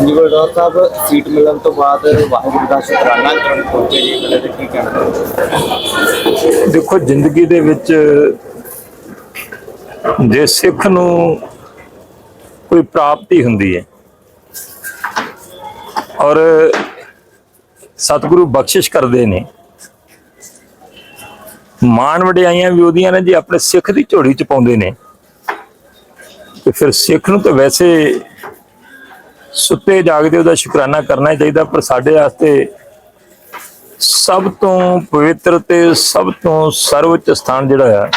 ਜੀ ਸਾਹਿਬ, ਸੀਟ ਮਿਲਣ ਤੋਂ ਬਾਅਦ ਵਾਹਿਗੁਰੂ ਦਾ ਸ਼ੁਕਰਾਨਾ ਕਰਨ ਪਹੁੰਚੇ ਜੀ। ਇਹਨਾਂ ਦੇ ਕੀ ਕਹਿਣਾ? ਦੇਖੋ, ਜ਼ਿੰਦਗੀ ਦੇ ਵਿੱਚ ਜੇ ਸਿੱਖ ਨੂੰ ਕੋਈ ਪ੍ਰਾਪਤੀ ਹੁੰਦੀ ਹੈ ਔਰ ਸਤਿਗੁਰੂ ਬਖਸ਼ਿਸ਼ ਕਰਦੇ ਨੇ, ਮਾਣ ਵਡਿਆਈਆਂ ਵੀ ਉਹਦੀਆਂ ਨੇ ਜੇ ਆਪਣੇ ਸਿੱਖ ਦੀ ਝੋਲੀ ਚ ਪਾਉਂਦੇ ਨੇ, ਤੇ ਫਿਰ ਸਿੱਖ ਨੂੰ ਤਾਂ ਵੈਸੇ ਸੁੱਤੇ ਜਾਗਦੇ ਉਹਦਾ ਸ਼ੁਕਰਾਨਾ ਕਰਨਾ ਚਾਹੀਦਾ, ਪਰ ਸਾਡੇ ਵਾਸਤੇ ਸਭ ਤੋਂ ਪਵਿੱਤਰ ਤੇ ਸਭ ਤੋਂ ਸਰਵਉੱਚ ਸਥਾਨ ਜਿਹੜਾ ਆ,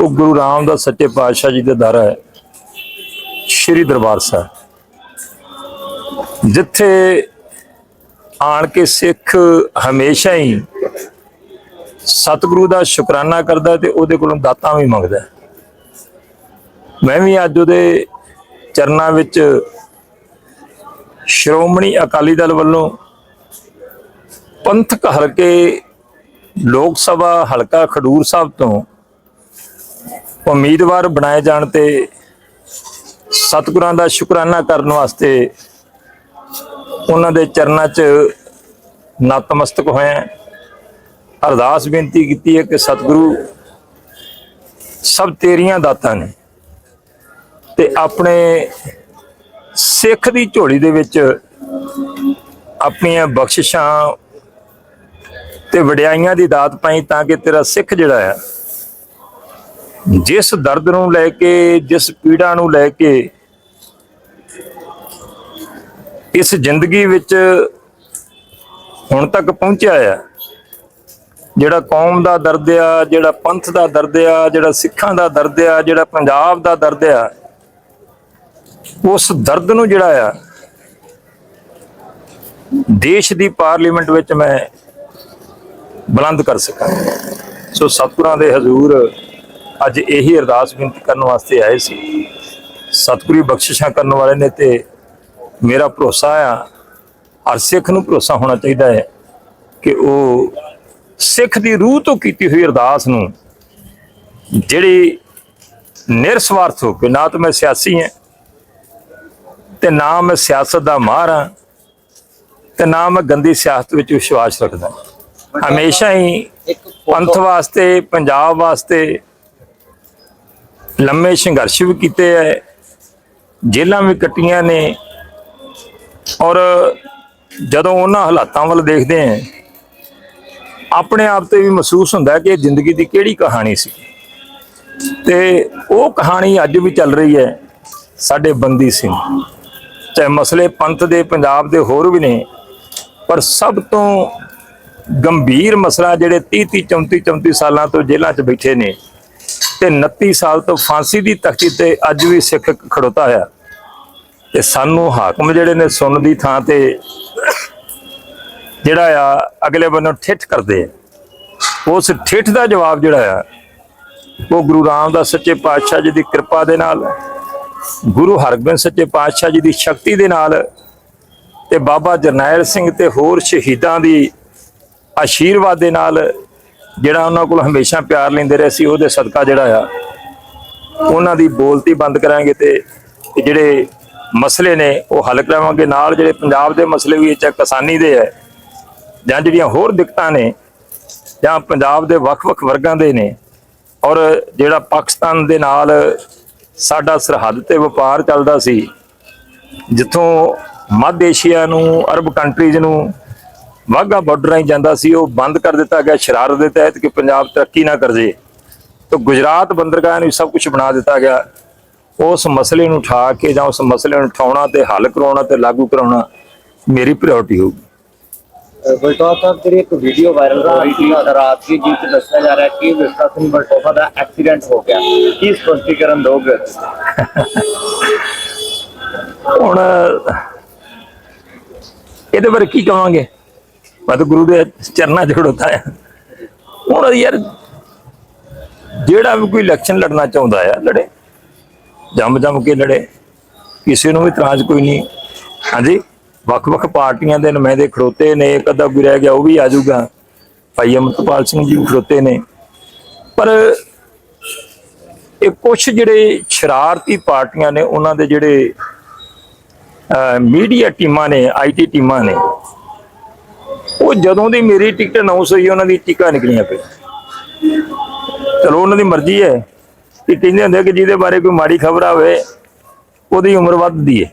ਉਹ ਗੁਰੂ ਰਾਮਦਾਸ ਸੱਚੇ ਪਾਤਸ਼ਾਹ ਜੀ ਦੇ ਦਰ ਹੈ, ਸ਼੍ਰੀ ਦਰਬਾਰ ਸਾਹਿਬ। ਜਿੱਥੇ ਆਣ ਕੇ ਸਿੱਖ ਹਮੇਸ਼ਾ ਹੀ ਸਤਿਗੁਰੂ ਦਾ ਸ਼ੁਕਰਾਨਾ ਕਰਦਾ ਤੇ ਉਹਦੇ ਕੋਲੋਂ ਦਾਤਾਂ ਵੀ ਮੰਗਦਾ। ਮੈਂ ਵੀ ਅੱਜ ਉਹਦੇ ਚਰਨਾਂ ਵਿੱਚ ਸ਼੍ਰੋਮਣੀ ਅਕਾਲੀ ਦਲ ਵੱਲੋਂ ਪੰਥਕ ਹਲਕੇ ਲੋਕ ਸਭਾ ਹਲਕਾ ਖਡੂਰ ਸਾਹਿਬ ਤੋਂ ਉਮੀਦਵਾਰ ਬਣਾਏ ਜਾਣ ਤੇ ਸਤਿਗੁਰਾਂ ਦਾ ਸ਼ੁਕਰਾਨਾ ਕਰਨ ਵਾਸਤੇ ਉਹਨਾਂ ਦੇ ਚਰਨਾਂ 'ਚ ਨਤਮਸਤਕ ਹੋਇਆ ਅਰਦਾਸ ਬੇਨਤੀ ਕੀਤੀ ਹੈ ਕਿ ਸਤਿਗੁਰੂ ਸਭ ਤੇਰੀਆਂ ਦਾਤਾਂ ਨੇ ਤੇ ਆਪਣੇ ਸਿੱਖ ਦੀ ਝੋਲੀ ਦੇ ਵਿੱਚ ਆਪਣੀਆਂ ਬਖਸ਼ਿਸ਼ਾਂ ਤੇ ਵਡਿਆਈਆਂ ਦੀ ਦਾਤ ਪਾਈ ਤਾਂ ਕਿ ਤੇਰਾ ਸਿੱਖ ਜਿਹੜਾ ਆ, ਜਿਸ ਦਰਦ ਨੂੰ ਲੈ ਕੇ, ਜਿਸ ਪੀੜਾ ਨੂੰ ਲੈ ਕੇ, ਇਸ ਜ਼ਿੰਦਗੀ ਵਿੱਚ ਹੁਣ ਤੱਕ ਪਹੁੰਚਿਆ ਆ, ਜਿਹੜਾ ਕੌਮ ਦਾ ਦਰਦ ਆ, ਜਿਹੜਾ ਪੰਥ ਦਾ ਦਰਦ ਆ, ਜਿਹੜਾ ਸਿੱਖਾਂ ਦਾ ਦਰਦ ਆ, ਜਿਹੜਾ ਪੰਜਾਬ ਦਾ ਦਰਦ ਆ ਉਸ ਦਰਦ ਨੂੰ ਜਿਹੜਾ ਆ, ਦੇਸ਼ ਦੀ ਪਾਰਲੀਮੈਂਟ ਵਿੱਚ ਮੈਂ ਬੁਲੰਦ ਕਰ ਸਕਾਂ। ਸੋ ਸਤਿਗੁਰਾਂ ਦੇ ਹਜ਼ੂਰ ਅੱਜ ਇਹੀ ਅਰਦਾਸ ਬੇਨਤੀ ਕਰਨ ਵਾਸਤੇ ਆਏ ਸੀ। ਸਤਿਗੁਰੂ ਬਖਸ਼ਿਸ਼ਾਂ ਕਰਨ ਵਾਲੇ ਨੇ ਤੇ ਮੇਰਾ ਭਰੋਸਾ ਆ, ਹਰ ਸਿੱਖ ਨੂੰ ਭਰੋਸਾ ਹੋਣਾ ਚਾਹੀਦਾ ਹੈ ਕਿ ਉਹ ਸਿੱਖ ਦੀ ਰੂਹ ਤੋਂ ਕੀਤੀ ਹੋਈ ਅਰਦਾਸ ਨੂੰ ਜਿਹੜੀ ਨਿਰਸਵਾਰਥ ਹੋ ਕੇ, ਨਾ ਤਾਂ ਮੈਂ ਸਿਆਸੀ ਹਾਂ ਤੇ ਨਾ ਮੈਂ ਸਿਆਸਤ ਦਾ ਮਾਹਰ ਹਾਂ ਤੇ ਨਾ ਮੈਂ ਗੰਦੀ ਸਿਆਸਤ ਵਿੱਚ ਵਿਸ਼ਵਾਸ ਰੱਖਦਾ। ਹਮੇਸ਼ਾ ਹੀ ਪੰਥ ਵਾਸਤੇ, ਪੰਜਾਬ ਵਾਸਤੇ ਲੰਮੇ ਸੰਘਰਸ਼ ਵੀ ਕੀਤੇ ਐ ਜੇਲਾਂ ਵੀ ਕੱਟੀਆਂ ਨੇ ਔਰ ਜਦੋਂ ਉਹਨਾਂ ਹਾਲਾਤਾਂ ਵੱਲ ਦੇਖਦੇ ਆਂ ਆਪਣੇ ਆਪ ਤੇ ਵੀ ਮਹਿਸੂਸ ਹੁੰਦਾ ਕਿ ਇਹ ਜ਼ਿੰਦਗੀ ਦੀ ਕਿਹੜੀ ਕਹਾਣੀ ਸੀ। ਤੇ ਉਹ ਕਹਾਣੀ ਅੱਜ ਵੀ ਚੱਲ ਰਹੀ ਹੈ ਸਾਡੇ ਬੰਦੀ ਸਿੰਘ। ਚਾਹੇ ਮਸਲੇ ਪੰਥ ਦੇ, ਪੰਜਾਬ ਦੇ ਹੋਰ ਵੀ ਨੇ, ਪਰ ਸਭ ਤੋਂ ਗੰਭੀਰ ਮਸਲਾ ਜਿਹੜੇ 30 30 34 34 ਸਾਲਾਂ ਤੋਂ ਜੇਲ੍ਹਾਂ 'ਚ ਬੈਠੇ ਨੇ ਤੇ 29 ਸਾਲ ਤੋਂ ਫਾਂਸੀ ਦੀ ਤਖਤੀ ਤੇ ਅੱਜ ਵੀ ਸਿੱਖ ਖੜੋਤਾ ਹੋਇਆ। ਤੇ ਸਾਨੂੰ ਹਾਕਮ ਜਿਹੜੇ ਨੇ ਸੁਣ ਦੀ ਥਾਂ ਤੇ ਜਿਹੜਾ ਆ, ਅਗਲੇ ਬੰਨੋਂ ਠਿੱਠ ਕਰਦੇ ਆ। ਉਸ ਠਿੱਠ ਦਾ ਜਵਾਬ ਜਿਹੜਾ ਆ, ਉਹ ਗੁਰੂ ਰਾਮਦਾਸ ਸੱਚੇ ਪਾਤਸ਼ਾਹ ਜੀ ਦੀ ਕਿਰਪਾ ਦੇ ਨਾਲ ਗੁਰੂ ਹਰਗੋਬਿੰਦ ਸੱਚੇ ਪਾਤਸ਼ਾਹ ਜੀ ਦੀ ਸ਼ਕਤੀ ਦੇ ਨਾਲ ਤੇ ਬਾਬਾ ਜਰਨੈਲ ਸਿੰਘ ਤੇ ਹੋਰ ਸ਼ਹੀਦਾਂ ਦੀ ਆਸ਼ੀਰਵਾਦ ਦੇ ਨਾਲ ਜਿਹੜਾ ਉਹਨਾਂ ਕੋਲ ਹਮੇਸ਼ਾ ਪਿਆਰ ਲੈਂਦੇ ਰਹੇ ਸੀ, ਉਹਦੇ ਸਦਕਾ ਜਿਹੜਾ ਆ, ਉਹਨਾਂ ਦੀ ਬੋਲਤੀ ਬੰਦ ਕਰਾਂਗੇ ਤੇ ਜਿਹੜੇ ਮਸਲੇ ਨੇ ਉਹ ਹੱਲ ਕਰਾਵਾਂਗੇ। ਨਾਲ ਜਿਹੜੇ ਪੰਜਾਬ ਦੇ ਮਸਲੇ ਵੀ ਚਾਹੇ ਕਿਸਾਨੀ ਦੇ ਹੈ, ਜਾਂ ਜਿਹੜੀਆਂ ਹੋਰ ਦਿੱਕਤਾਂ ਨੇ, ਜਾਂ ਪੰਜਾਬ ਦੇ ਵੱਖ-ਵੱਖ ਵਰਗਾਂ ਦੇ ਨੇ, ਔਰ ਜਿਹੜਾ ਪਾਕਿਸਤਾਨ ਦੇ ਨਾਲ ਸਾਡਾ ਸਰਹੱਦ ਤੇ ਵਪਾਰ ਚੱਲਦਾ ਸੀ, ਜਿੱਥੋਂ ਮੱਧ ਏਸ਼ੀਆ ਨੂੰ, ਅਰਬ ਕੰਟਰੀਜ਼ ਨੂੰ ਵਾਹਗਾ ਬਾਰਡਰ ਰਾਹੀਂ ਜਾਂਦਾ ਸੀ, ਉਹ ਬੰਦ ਕਰ ਦਿੱਤਾ ਗਿਆ ਸ਼ਰਾਰਤ ਦੇ ਤਹਿਤ ਕਿ ਪੰਜਾਬ ਤਰੱਕੀ ਨਾ ਕਰ ਜੇ। ਤਾਂ ਗੁਜਰਾਤ ਬੰਦਰਗਾਹ ਨੂੰ ਸਭ ਕੁਝ ਬਣਾ ਦਿੱਤਾ ਗਿਆ। ਉਸ ਮਸਲੇ ਨੂੰ ਉਠਾ ਕੇ ਜਾਂ ਉਸ ਮਸਲੇ ਨੂੰ ਉਠਾਉਣਾ ਤੇ ਹੱਲ ਕਰਾਉਣਾ ਤੇ ਲਾਗੂ ਕਰਾਉਣਾ ਮੇਰੀ ਪ੍ਰਾਇੋਰਟੀ ਹੋਊਗੀ। ਗੁਰਦੁਆਰਾ ਸਾਹਿਬ ਜਿਹੜੀ ਇੱਕ ਵੀਡੀਓ ਵਾਇਰਲ ਹੋ ਰਹੀ ਸੀ ਰਾਤ ਦੀ ਜਿਸ ਦੱਸਿਆ ਜਾ ਰਿਹਾ ਕਿ ਵਿਸਤਾ ਸਿੰਘ ਬਲਟੋਹਾ ਦਾ ਐਕਸੀਡੈਂਟ ਹੋ ਗਿਆ। ਕੀ ਸਪਸ਼ਟੀਕਰਨ ਦੋਗੇ? ਹੁਣ, ਇਹਦੇ ਬਾਰੇ ਕੀ ਕਵਾਂਗੇ? ਮੈਂ ਤਾਂ ਗੁਰੂ ਦੇ ਚਰਨਾਂ 'ਚ ਖੜੋਤਾ ਆ। ਹੁਣ ਯਾਰ, ਜਿਹੜਾ ਵੀ ਕੋਈ ਇਲੈਕਸ਼ਨ ਲੜਨਾ ਚਾਹੁੰਦਾ ਆ, ਲੜੇ। ਜੰਮ ਜੰਮ ਕੇ ਲੜੇ। ਕਿਸੇ ਨੂੰ ਵੀ ਇਤਰਾਜ਼ ਕੋਈ ਨਹੀਂ। ਹਾਂਜੀ? ਵੱਖ-ਵੱਖ ਪਾਰਟੀਆਂ ਦੇ ਨੁਮਾਇੰਦੇ ਖੜੋਤੇ ਨੇ, ਇੱਕ ਅੱਧਾ ਕੋਈ ਰਹਿ ਗਿਆ, ਉਹ ਵੀ ਆ ਜਾਊਗਾ। ਭਾਈ ਅਮਰਪਾਲ ਸਿੰਘ ਜੀ ਵੀ ਖੜੋਤੇ ਨੇ। ਪਰ ਇਹ ਕੁਝ ਜਿਹੜੇ ਸ਼ਰਾਰਤੀ ਪਾਰਟੀਆਂ ਨੇ, ਉਹਨਾਂ ਦੇ ਜਿਹੜੇ ਮੀਡੀਆ ਟੀਮਾਂ ਨੇ ਆਈਟੀ ਟੀਮਾਂ ਨੇ, ਉਹ ਜਦੋਂ ਦੀ ਮੇਰੀ ਟਿਕਟ ਅਨਾਉਂਸ ਹੋਈ, ਉਹਨਾਂ ਦੀ ਟਿਕਾ ਨਿਕਲੀਆਂ ਪਈ ਚਲੋ, ਉਹਨਾਂ ਦੀ ਮਰਜ਼ੀ ਹੈ। ਕਿ ਕਹਿੰਦੇ ਹੁੰਦੇ ਆ ਕਿ ਜਿਹਦੇ ਬਾਰੇ ਕੋਈ ਮਾੜੀ ਖਬਰ ਆਵੇ, ਉਹਦੀ ਉਮਰ ਵੱਧਦੀ ਹੈ।